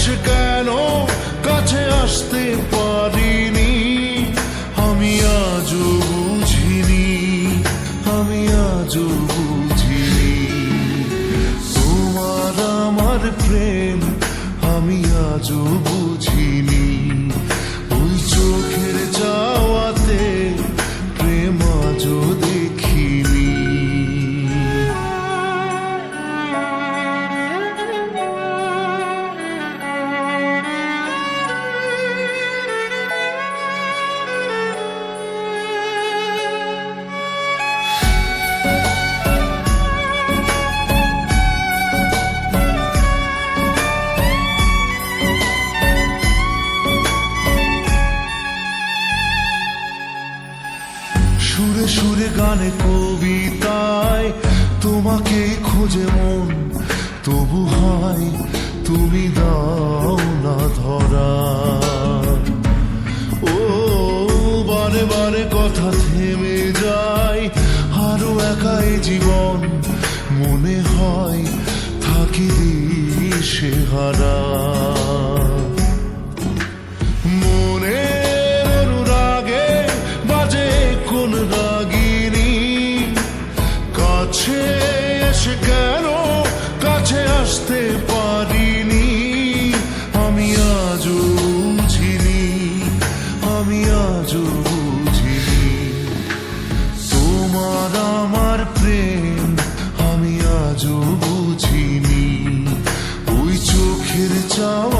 এসে কেন কাছে আসতে পারিনি? আমি আজও বুঝিনি, আমি আজও বুঝিনি। তোমার আমার প্রেম আমি আজও বুঝিনি। গানে কবিতায় তোমাকে খুঁজে মন, তবু হয় তুমি দাও না ধরা। ও, বারে বারে কথা থেমে যায়, আরও একাই জীবন, মনে হয় থাকি দিশে এসে কেন কাছে আসতে পারিনি? আমি আজও বুঝিনি, আমি বুঝিনি। তোমার আমার প্রেম আমি আজও বুঝিনি। ওই চোখের চাওয়াতে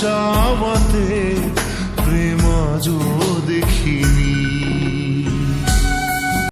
চাওয়াতে প্রেম আজও দেখি।